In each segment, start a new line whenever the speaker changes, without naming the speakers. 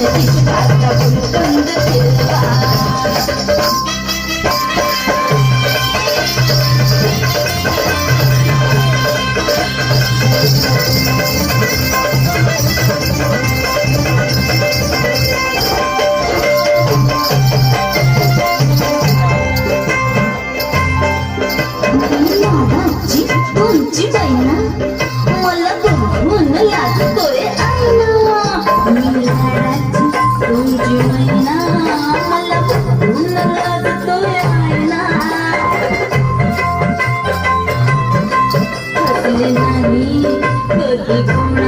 காத்த கொண்டு வந்து செல்வா Thank you.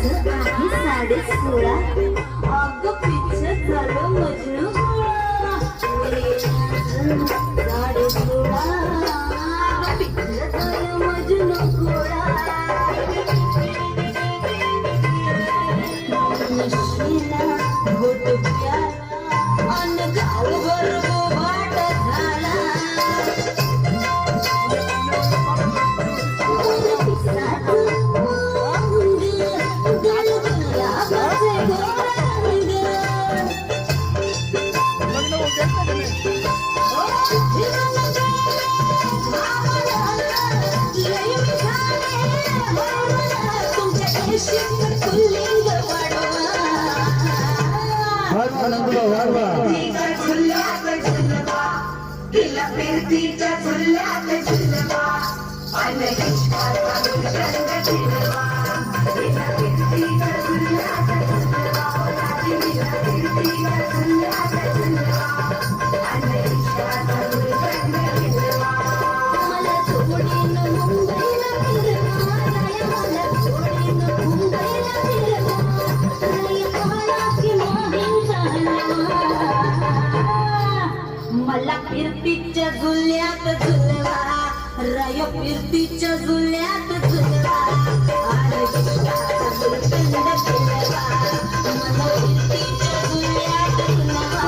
आठ आणि साडे सोळा अग पिक्चर झालं मजनू साडे. सोळा पिक्चर झालं मजनू गोळा नशिला
घोटक्या तिच्या झुल्या झुलवा आणि मला फिरतीच्या झुल्यात झुलवा रय फिरतीच्या झुल्यात झुलवा
मला फिरतीच्या झुल्यात झुलवा